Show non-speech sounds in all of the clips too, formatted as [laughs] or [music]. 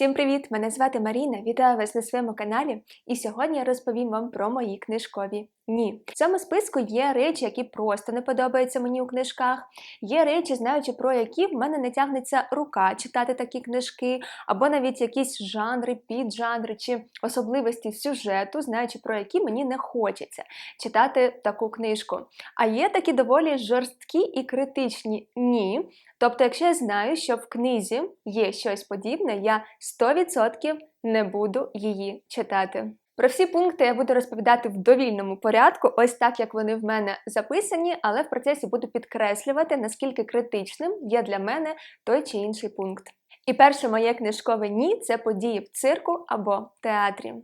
Всім привіт! Мене звати Маріна. Вітаю вас на своєму каналі. І сьогодні я розповім вам про мої книжкові ні. В цьому списку є речі, які просто не подобаються мені у книжках. Є речі, знаючи про які в мене не тягнеться рука читати такі книжки, або навіть якісь жанри, піджанри чи особливості сюжету, знаючи про які мені не хочеться читати таку книжку. А є такі доволі жорсткі і критичні ні. Тобто, якщо я знаю, що в книзі є щось подібне, я 100% не буду її читати. Про всі пункти я буду розповідати в довільному порядку, ось так як вони в мене записані, але в процесі буду підкреслювати, наскільки критичним є для мене той чи інший пункт. І перше моє книжкове ні це події в цирку або театрі.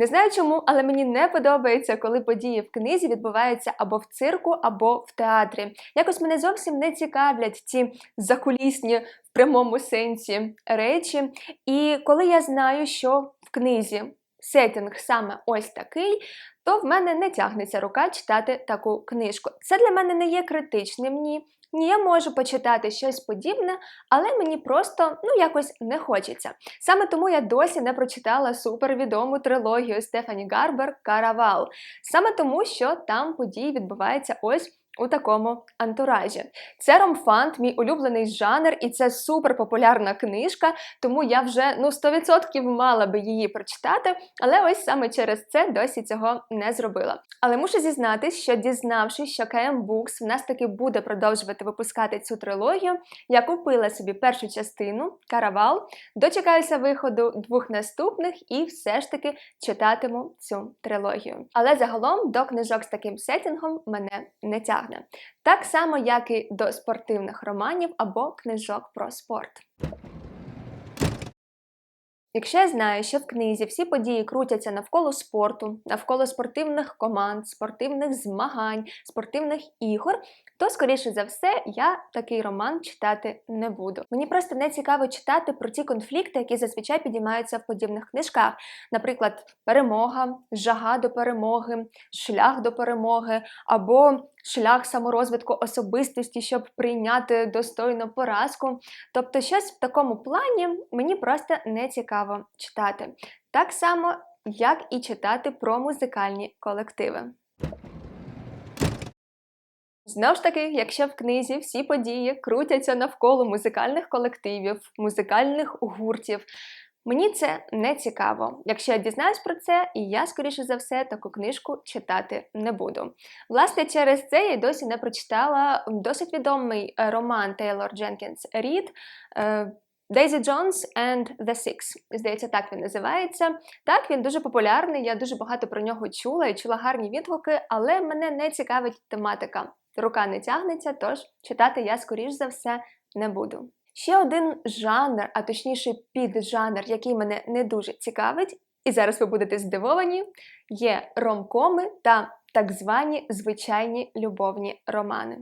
Не знаю чому, але мені не подобається, коли події в книзі відбуваються або в цирку, або в театрі. Якось мене зовсім не цікавлять ці закулісні прямому сенсі речі. І коли я знаю, що в книзі сетінг саме ось такий, то в мене не тягнеться рука читати таку книжку. Це для мене не є критичним ні. Ні, я можу почитати щось подібне, але мені просто ну якось не хочеться. Саме тому я досі не прочитала супервідому трилогію Стефані Гарбер Каравал. Саме тому, що там події відбуваються ось у такому антуражі. Це ромфант, мій улюблений жанр, і це супер популярна книжка, тому я вже ну 100% мала би її прочитати, але ось саме через це досі цього не зробила. Але мушу зізнатись, що дізнавшись, що KM Books в нас таки буде продовжувати випускати цю трилогію, я купила собі першу частину Каравал, дочекаюся виходу двох наступних і все ж таки читатиму цю трилогію. Але загалом до книжок з таким сетінгом мене не тягне тягне. Так само, як і до спортивних романів або книжок про спорт. Якщо я знаю, що в книзі всі події крутяться навколо спорту, навколо спортивних команд, спортивних змагань, спортивних ігор, то, скоріше за все, я такий роман читати не буду. Мені просто не цікаво читати про ті конфлікти, які зазвичай підіймаються в подібних книжках. Наприклад, перемога, жага до перемоги, шлях до перемоги, або шлях саморозвитку особистості, щоб прийняти достойну поразку. Тобто, щось в такому плані мені просто не цікаво читати. Так само, як і читати про музикальні колективи. Знову ж таки, якщо в книзі всі події крутяться навколо музикальних колективів, музикальних гуртів, мені це не цікаво. Якщо я дізнаюсь про це, і я, скоріше за все, таку книжку читати не буду. Власне, через це я досі не прочитала досить відомий е, роман Тейлор Дженкінс Рід. Daisy Jones and the Six. Здається, так він називається. Так, він дуже популярний, я дуже багато про нього чула і чула гарні відгуки, але мене не цікавить тематика рука не тягнеться, тож читати я, скоріш за все, не буду. Ще один жанр, а точніше піджанр, який мене не дуже цікавить, і зараз ви будете здивовані, є ромкоми та так звані звичайні любовні романи.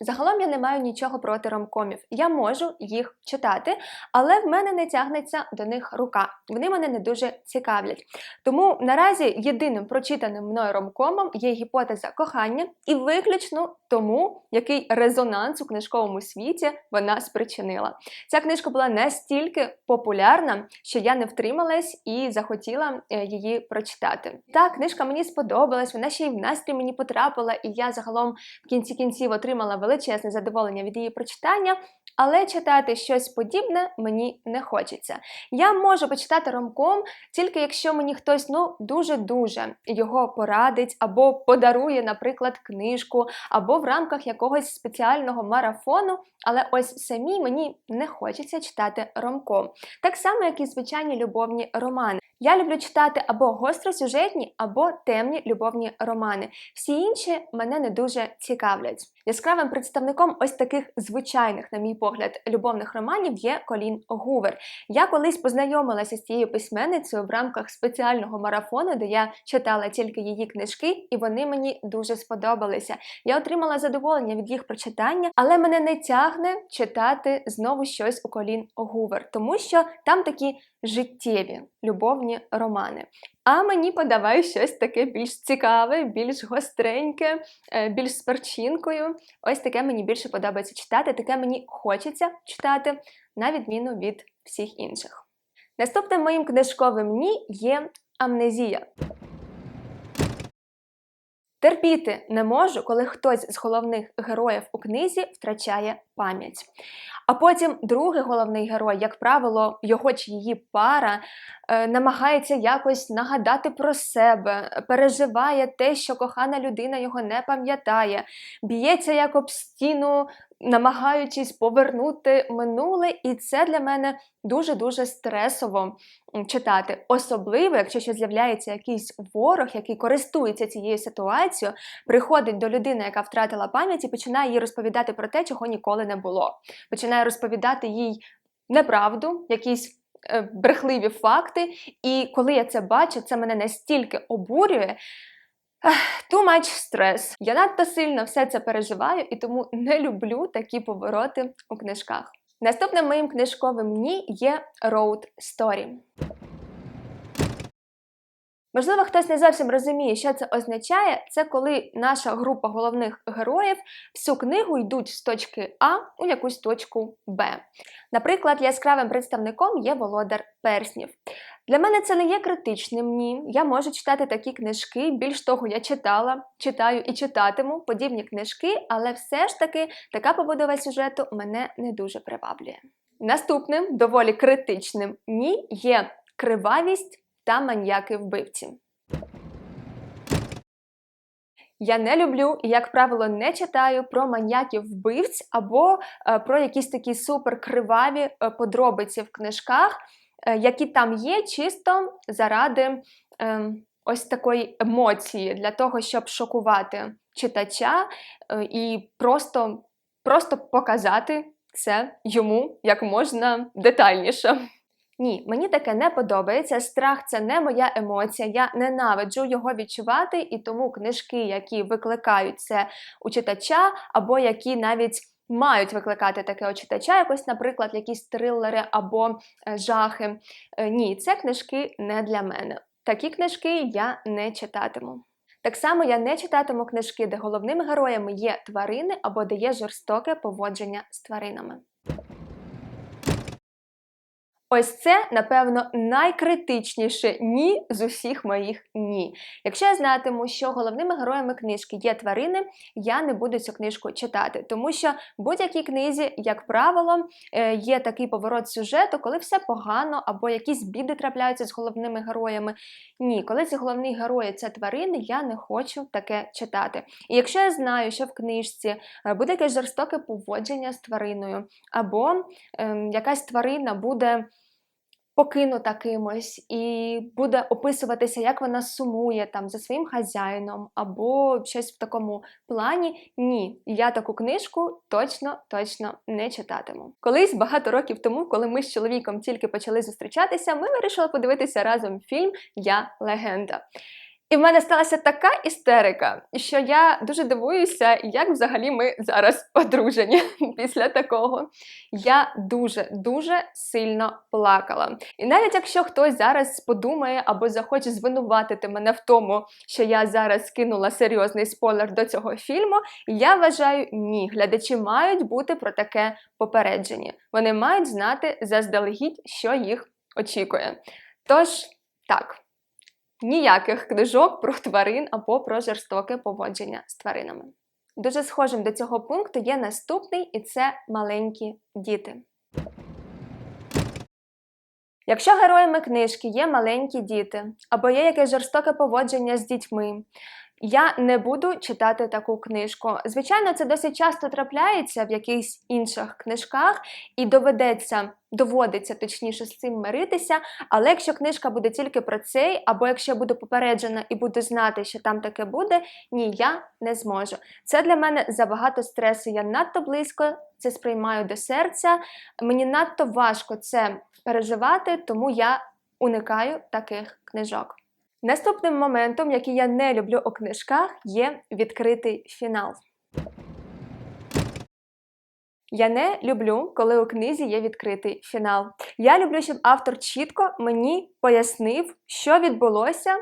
Загалом я не маю нічого проти ромкомів. Я можу їх читати, але в мене не тягнеться до них рука. Вони мене не дуже цікавлять. Тому наразі єдиним прочитаним мною ромкомом є гіпотеза кохання, і виключно тому, який резонанс у книжковому світі вона спричинила. Ця книжка була настільки популярна, що я не втрималась і захотіла е, її прочитати. Та книжка мені сподобалась, вона ще й в настрій мені потрапила, і я загалом в кінці кінців отримала величезне задоволення від її прочитання, але читати щось подібне мені не хочеться. Я можу почитати ромком, тільки якщо мені хтось ну дуже-дуже його порадить, або подарує, наприклад, книжку, або в рамках якогось спеціального марафону, але ось самі мені не хочеться читати ромком. Так само, як і звичайні любовні романи. Я люблю читати або гостросюжетні, або темні любовні романи. Всі інші мене не дуже цікавлять. Яскравим представником ось таких звичайних, на мій погляд, любовних романів є Колін Гувер. Я колись познайомилася з цією письменницею в рамках спеціального марафону, де я читала тільки її книжки, і вони мені дуже сподобалися. Я отримала задоволення від їх прочитання, але мене не тягне читати знову щось у Колін Гувер, тому що там такі життєві любовні романи. А мені подавай щось таке більш цікаве, більш гостреньке, е, більш з перчинкою. Ось таке мені більше подобається читати, таке мені хочеться читати, на відміну від всіх інших. Наступним моїм книжковим ні є амнезія. Терпіти не можу, коли хтось з головних героїв у книзі втрачає пам'ять. А потім другий головний герой, як правило, його чи її пара е, намагається якось нагадати про себе, переживає те, що кохана людина його не пам'ятає, б'ється як об стіну, намагаючись повернути минуле, і це для мене дуже-дуже стресово читати. Особливо, якщо ще з'являється якийсь ворог, який користується цією ситуацією, приходить до людини, яка втратила пам'ять, і починає їй розповідати про те, чого ніколи не було. Починає розповідати їй неправду, якісь. е, Брехливі факти, і коли я це бачу, це мене настільки обурює. Too much stress. Я надто сильно все це переживаю і тому не люблю такі повороти у книжках. Наступним моїм книжковим ні є road story. Можливо, хтось не зовсім розуміє, що це означає. Це коли наша група головних героїв всю книгу йдуть з точки А у якусь точку Б. Наприклад, яскравим представником є володар перснів. Для мене це не є критичним ні. Я можу читати такі книжки. Більш того, я читала, читаю і читатиму подібні книжки, але все ж таки така побудова сюжету мене не дуже приваблює. Наступним доволі критичним ні є кривавість та маньяки вбивці. Я не люблю і, як правило, не читаю про маньяків вбивць або е, про якісь такі суперкриваві е, подробиці в книжках, які там є чисто заради е, ось такої емоції для того, щоб шокувати читача е, і просто, просто показати це йому як можна детальніше. Ні, мені таке не подобається. Страх це не моя емоція. Я ненавиджу його відчувати, і тому книжки, які викликають це у читача, або які навіть мають викликати таке у читача, якось, наприклад, якісь трилери або е, жахи. Е, ні, це книжки не для мене. Такі книжки я не читатиму. Так само я не читатиму книжки, де головними героями є тварини або де є жорстоке поводження з тваринами. Ось це, напевно, найкритичніше ні з усіх моїх ні. Якщо я знатиму, що головними героями книжки є тварини, я не буду цю книжку читати, тому що в будь-якій книзі, як правило, е, є такий поворот сюжету, коли все погано або якісь біди трапляються з головними героями. Ні, коли ці головні герої це тварини, я не хочу таке читати. І якщо я знаю, що в книжці е, буде якесь жорстоке поводження з твариною, або ем, якась тварина буде покинута кимось і буде описуватися, як вона сумує там за своїм хазяїном, або щось в такому плані. Ні, я таку книжку точно точно не читатиму. Колись багато років тому, коли ми з чоловіком тільки почали зустрічатися, ми вирішили подивитися разом фільм Я легенда. І в мене сталася така істерика, що я дуже дивуюся, як взагалі ми зараз одружені [laughs] після такого. Я дуже-дуже сильно плакала. І навіть якщо хтось зараз подумає або захоче звинуватити мене в тому, що я зараз скинула серйозний спойлер до цього фільму, я вважаю, ні, глядачі мають бути про таке попереджені. Вони мають знати заздалегідь, що їх очікує. Тож, так. Ніяких книжок про тварин або про жорстоке поводження з тваринами. Дуже схожим до цього пункту є наступний, і це маленькі діти. Якщо героями книжки є маленькі діти, або є якесь жорстоке поводження з дітьми, я не буду читати таку книжку. Звичайно, це досить часто трапляється в якихось інших книжках, і доведеться, доводиться точніше з цим миритися. Але якщо книжка буде тільки про цей, або якщо я буду попереджена і буду знати, що там таке буде, ні, я не зможу. Це для мене забагато стресу. Я надто близько це сприймаю до серця. Мені надто важко це переживати, тому я уникаю таких книжок. Наступним моментом, який я не люблю у книжках, є відкритий фінал. Я не люблю, коли у книзі є відкритий фінал. Я люблю, щоб автор чітко мені пояснив, що відбулося,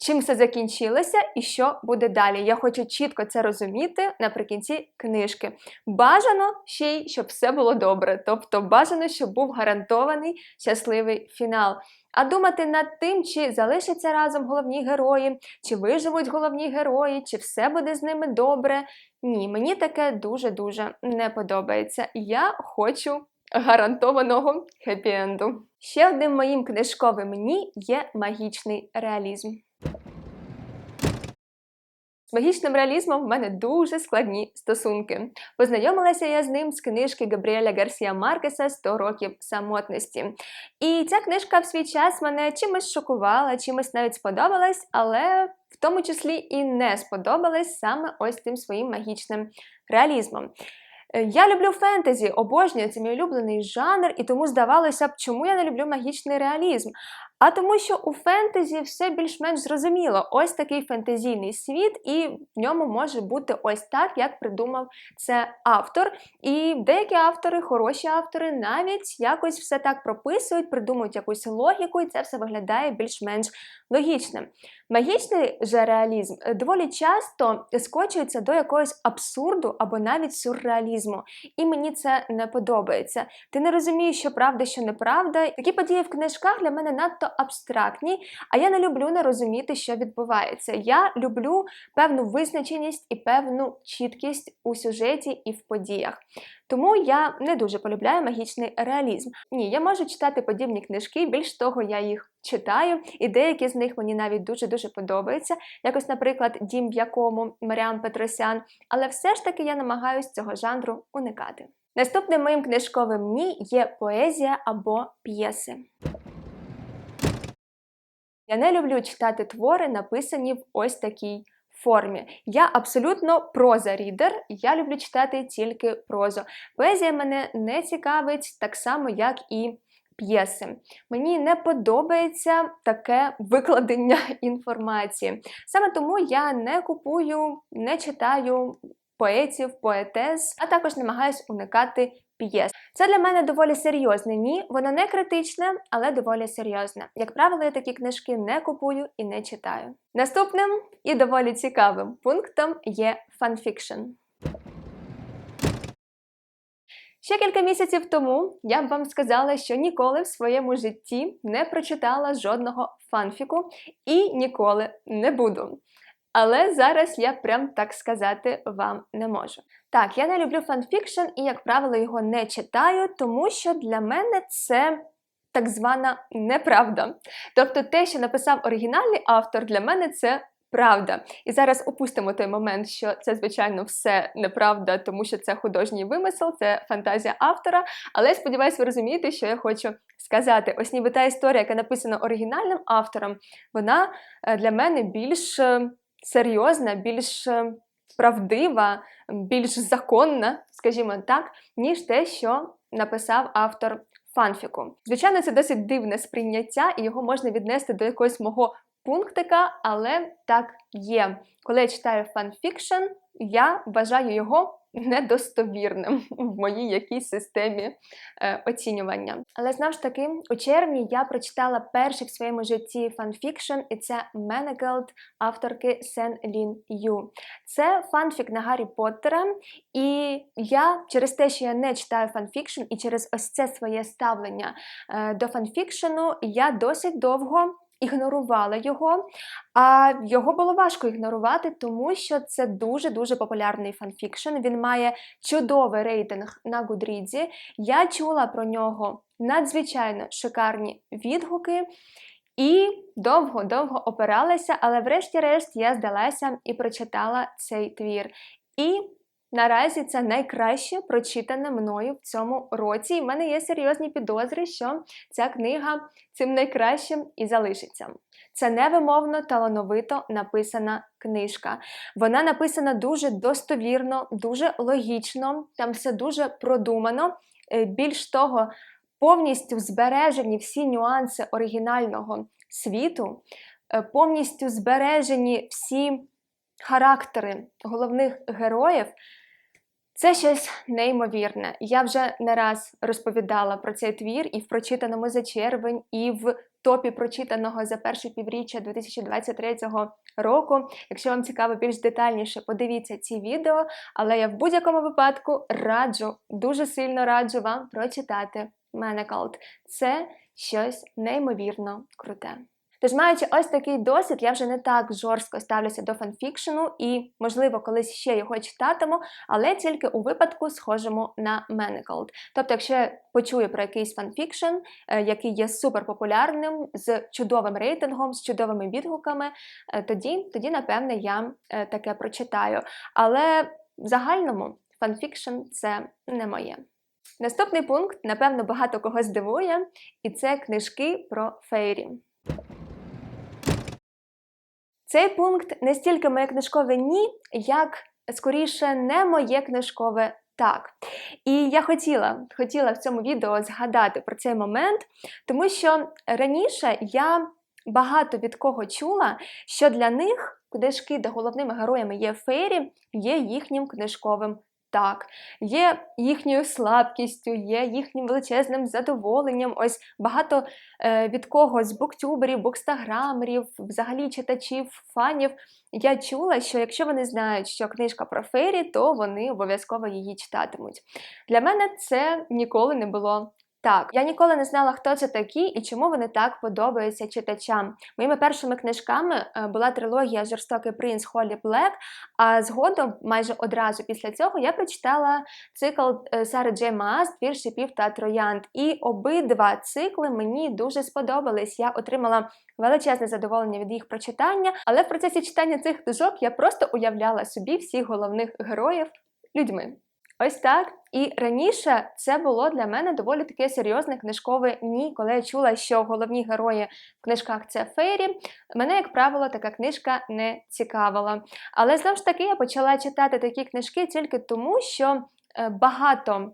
чим все закінчилося і що буде далі. Я хочу чітко це розуміти наприкінці книжки. Бажано ще й, щоб все було добре. Тобто бажано, щоб був гарантований щасливий фінал. А думати над тим, чи залишаться разом головні герої, чи виживуть головні герої, чи все буде з ними добре. Ні, мені таке дуже-дуже не подобається. Я хочу гарантованого хеппі-енду. Ще одним моїм книжковим ні є магічний реалізм. З магічним реалізмом в мене дуже складні стосунки. Познайомилася я з ним з книжки Габріеля Гарсія Маркеса «100 років самотності. І ця книжка в свій час мене чимось шокувала, чимось навіть сподобалась, але в тому числі і не сподобалась саме ось тим своїм магічним реалізмом. Е, Я люблю фентезі, обожнюю це мій улюблений жанр, і тому здавалося б, чому я не люблю магічний реалізм. А тому, що у фентезі все більш-менш зрозуміло. Ось такий фентезійний світ, і в ньому може бути ось так, як придумав це автор. І деякі автори, хороші автори, навіть якось все так прописують, придумують якусь логіку, і це все виглядає більш-менш логічним. Магічний же реалізм доволі часто скочується до якогось абсурду або навіть сюрреалізму. І мені це не подобається. Ти не розумієш, що правда, що неправда. Такі події в книжках для мене надто абстрактні, а я не люблю не розуміти, що відбувається. Я люблю певну визначеність і певну чіткість у сюжеті і в подіях. Тому я не дуже полюбляю магічний реалізм. Ні, я можу читати подібні книжки, більш того, я їх читаю, і деякі з них мені навіть дуже-дуже подобаються. Якось, наприклад, Дім якому Маріам Петросян, але все ж таки я намагаюсь цього жанру уникати. Наступним моїм книжковим ні є поезія або п'єси. Я не люблю читати твори, написані в ось такій формі. Я абсолютно проза-рідер, я люблю читати тільки прозу. Поезія мене не цікавить так само, як і п'єси. Мені не подобається таке викладення [laughs] інформації. Саме тому я не купую, не читаю поетів, поетез, а також намагаюсь уникати п'єс. Це для мене доволі серйозне ні, воно не критичне, але доволі серйозне. Як правило, я такі книжки не купую і не читаю. Наступним і доволі цікавим пунктом є фанфікшн. Ще кілька місяців тому я б вам сказала, що ніколи в своєму житті не прочитала жодного фанфіку і ніколи не буду. Але зараз я прям так сказати вам не можу. Так, я не люблю фанфікшн і, як правило, його не читаю, тому що для мене це так звана неправда. Тобто, те, що написав оригінальний автор, для мене це правда. І зараз опустимо той момент, що це, звичайно, все неправда, тому що це художній вимисел, це фантазія автора. Але сподіваюся, ви розумієте, що я хочу сказати. Ось ніби та історія, яка написана оригінальним автором, вона е, для мене більш е, серйозна, більш е, правдива, більш законна, скажімо так, ніж те, що написав автор фанфіку. Звичайно, це досить дивне сприйняття, і його можна віднести до якогось мого пунктика, але так є. Коли я читаю фанфікшн, я вважаю його недостовірним [laughs] в моїй якійсь системі е, оцінювання. Але знову ж таки, у червні я прочитала перший в своєму житті фанфікшн, і це Менегелд авторки Сен Лін Ю. Це фанфік на Гаррі Поттера, і я через те, що я не читаю фанфікшн, і через ось це своє ставлення е, до фанфікшену, я досить довго ігнорувала його, а його було важко ігнорувати, тому що це дуже-дуже популярний фанфікшн. Він має чудовий рейтинг на Гудрідзі. Я чула про нього надзвичайно шикарні відгуки. І довго-довго опиралася, але врешті-решт я здалася і прочитала цей твір. І наразі це найкраще прочитане мною в цьому році. І в мене є серйозні підозри, що ця книга цим найкращим і залишиться. Це невимовно талановито написана книжка. Вона написана дуже достовірно, дуже логічно, там все дуже продумано. Е, Більш того, повністю збережені всі нюанси оригінального світу, е, повністю збережені всі характери головних героїв. Це щось неймовірне. Я вже не раз розповідала про цей твір і в прочитаному за червень, і в топі прочитаного за перше півріччя 2023 року. Якщо вам цікаво більш детальніше, подивіться ці відео, але я в будь-якому випадку раджу, дуже сильно раджу вам прочитати Менекалт. Це щось неймовірно круте. Тож, маючи ось такий досвід, я вже не так жорстко ставлюся до фанфікшену і, можливо, колись ще його читатиму, але тільки у випадку схожому на Manacled. Тобто, якщо я почую про якийсь фанфікшн, е, який є суперпопулярним, з чудовим рейтингом, з чудовими відгуками, е, тоді, тоді напевне, я е, таке прочитаю. Але в загальному фанфікшн це не моє. Наступний пункт, напевно, багато кого здивує, і це книжки про фейрі. Цей пункт не стільки моє книжкове ні, як скоріше не моє книжкове так. І я хотіла хотіла в цьому відео згадати про цей момент, тому що раніше я багато від кого чула, що для них книжки, де головними героями є фейрі, є їхнім книжковим так, є їхньою слабкістю, є їхнім величезним задоволенням. Ось багато е, від когось буктюберів, букстаграмерів, взагалі читачів, фанів. Я чула, що якщо вони знають, що книжка про фері, то вони обов'язково її читатимуть. Для мене це ніколи не було так, я ніколи не знала, хто це такі і чому вони так подобаються читачам. Моїми першими книжками е, була трилогія Жорстокий принц Холі Блек, а згодом, майже одразу після цього, я прочитала цикл е, Сари Джей Маас «Двір шипів та троянд. І обидва цикли мені дуже сподобались. Я отримала величезне задоволення від їх прочитання, але в процесі читання цих книжок я просто уявляла собі всіх головних героїв людьми. Ось так. І раніше це було для мене доволі таке серйозне книжкове ні, коли я чула, що головні герої в книжках це фейрі. Мене, як правило, така книжка не цікавила. Але знову ж таки я почала читати такі книжки тільки тому, що е, багато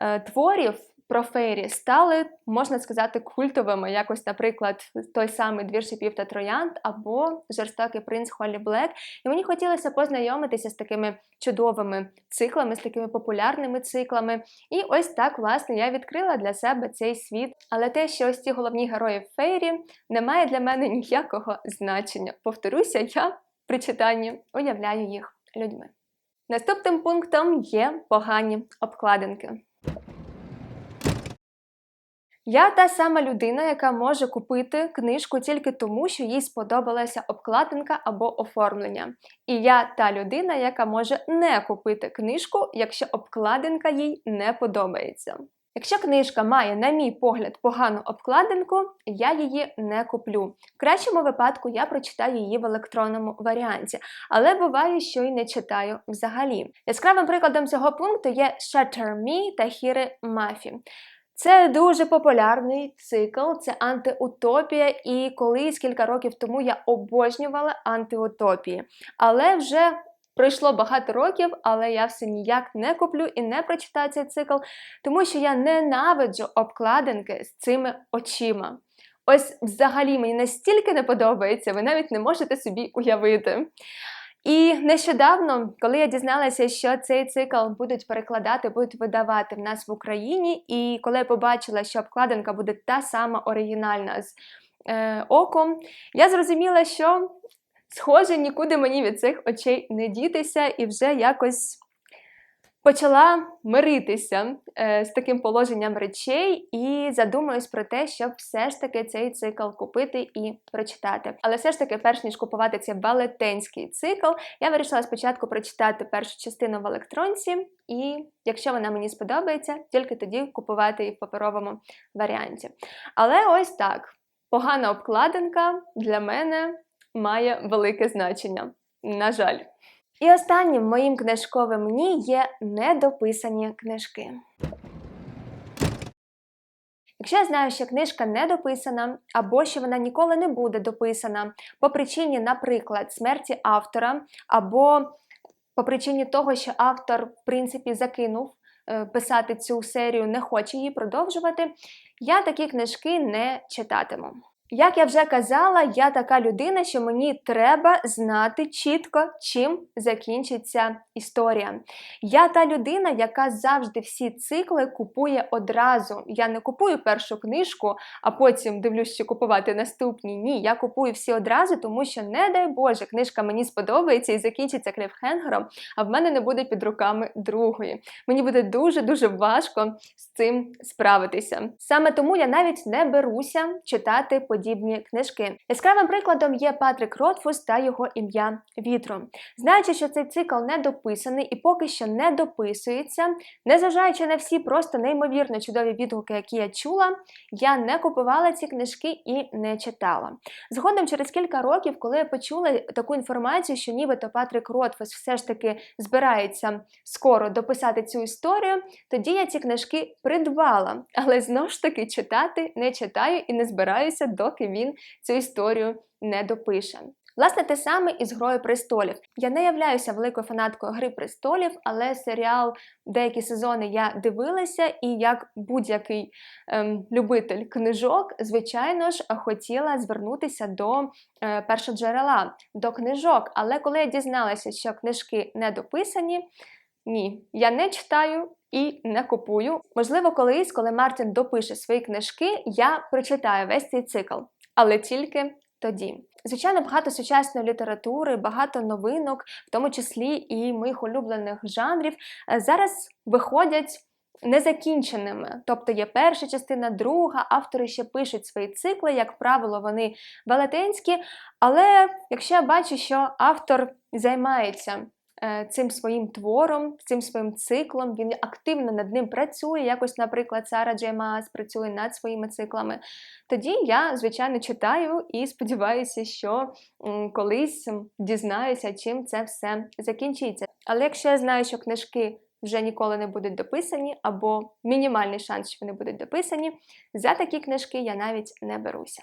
е, творів про фейрі стали, можна сказати, культовими. Якось, наприклад, той самий двір шипів та троянд або жорстокий принц Холлі Блек. І мені хотілося познайомитися з такими чудовими циклами, з такими популярними циклами. І ось так, власне, я відкрила для себе цей світ. Але те, що ось ці головні герої фейрі, не має для мене ніякого значення. Повторюся, я при читанні уявляю їх людьми. Наступним пунктом є погані обкладинки. Я та сама людина, яка може купити книжку тільки тому, що їй сподобалася обкладинка або оформлення. І я та людина, яка може не купити книжку, якщо обкладинка їй не подобається. Якщо книжка має, на мій погляд, погану обкладинку, я її не куплю. В кращому випадку я прочитаю її в електронному варіанті, але буває, що й не читаю взагалі. Яскравим прикладом цього пункту є Shatter Me та Хіри Мафі. Це дуже популярний цикл, це антиутопія, і колись кілька років тому я обожнювала антиутопії. Але вже пройшло багато років, але я все ніяк не куплю і не прочитаю цей цикл, тому що я ненавиджу обкладинки з цими очима. Ось взагалі мені настільки не подобається, ви навіть не можете собі уявити. І нещодавно, коли я дізналася, що цей цикл будуть перекладати, будуть видавати в нас в Україні, і коли я побачила, що обкладинка буде та сама оригінальна з е, оком, я зрозуміла, що схоже нікуди мені від цих очей не дітися, і вже якось почала миритися е, з таким положенням речей і задумаюсь про те, щоб все ж таки цей цикл купити і прочитати. Але все ж таки, перш ніж купувати цей велетенський цикл, я вирішила спочатку прочитати першу частину в електронці, і якщо вона мені сподобається, тільки тоді купувати її в паперовому варіанті. Але ось так. Погана обкладинка для мене має велике значення. На жаль. І останнім моїм книжковим ні є недописані книжки. Якщо я знаю, що книжка не дописана, або що вона ніколи не буде дописана по причині, наприклад, смерті автора, або по причині того, що автор, в принципі, закинув е, писати цю серію, не хоче її продовжувати, я такі книжки не читатиму. Як я вже казала, я така людина, що мені треба знати чітко, чим закінчиться історія. Я та людина, яка завжди всі цикли купує одразу. Я не купую першу книжку, а потім дивлюсь, що купувати наступні. Ні, я купую всі одразу, тому що, не дай Боже, книжка мені сподобається і закінчиться кліфхенгером, а в мене не буде під руками другої. Мені буде дуже-дуже важко з цим справитися. Саме тому я навіть не беруся читати подібні книжки. Яскравим прикладом є Патрик Ротфус та його ім'я вітру. Знаючи, що цей цикл не дописаний і поки що не дописується, незважаючи на всі просто неймовірно чудові відгуки, які я чула, я не купувала ці книжки і не читала. Згодом, через кілька років, коли я почула таку інформацію, що нібито Патрик Ротфус все ж таки збирається скоро дописати цю історію, тоді я ці книжки придбала, але знову ж таки читати не читаю і не збираюся, доки він цю історію не допише. Власне, те саме і з Грою престолів. Я не являюся великою фанаткою Гри престолів, але серіал деякі сезони я дивилася, і як будь-який ем, любитель книжок, звичайно ж, хотіла звернутися до е, першоджерела, до книжок. Але коли я дізналася, що книжки не дописані, ні, я не читаю і не купую. Можливо, колись, коли Мартін допише свої книжки, я прочитаю весь цей цикл, але тільки тоді. Звичайно, багато сучасної літератури, багато новинок, в тому числі і моїх улюблених жанрів, е, зараз виходять. Незакінченими, тобто є перша частина, друга, автори ще пишуть свої цикли, як правило, вони велетенські. Але якщо я бачу, що автор займається цим своїм твором, цим своїм циклом, він активно над ним працює, якось, наприклад, Сара Джей Маас працює над своїми циклами, тоді я, звичайно, читаю і сподіваюся, що колись дізнаюся, чим це все закінчиться. Але якщо я знаю, що книжки вже ніколи не будуть дописані, або мінімальний шанс, що вони будуть дописані, за такі книжки я навіть не беруся.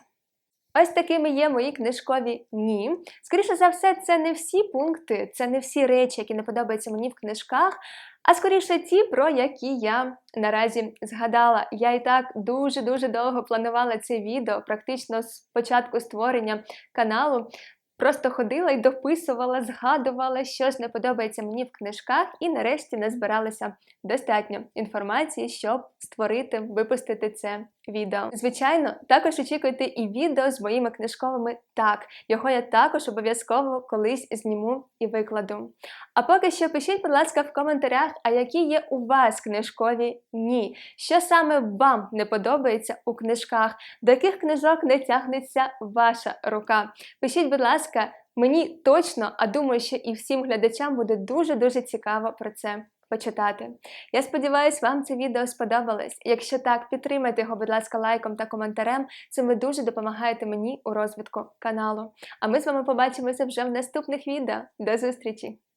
Ось такими є мої книжкові ні. Скоріше за все, це не всі пункти, це не всі речі, які не подобаються мені в книжках, а скоріше ті, про які я наразі згадала. Я і так дуже-дуже довго планувала це відео, практично з початку створення каналу. Просто ходила і дописувала, згадувала, що ж не подобається мені в книжках, і нарешті не збиралася достатньо інформації, щоб створити, випустити це відео. Звичайно, також очікуйте і відео з моїми книжковими так. Його я також обов'язково колись зніму і викладу. А поки що пишіть, будь ласка, в коментарях, а які є у вас книжкові ні. Що саме вам не подобається у книжках, до яких книжок не тягнеться ваша рука? Пишіть, будь ласка, мені точно, а думаю, що і всім глядачам буде дуже-дуже цікаво про це почитати. Я сподіваюся, вам це відео сподобалось. Якщо так, підтримайте його, будь ласка, лайком та коментарем. Цим ви дуже допомагаєте мені у розвитку каналу. А ми з вами побачимося вже в наступних відео. До зустрічі!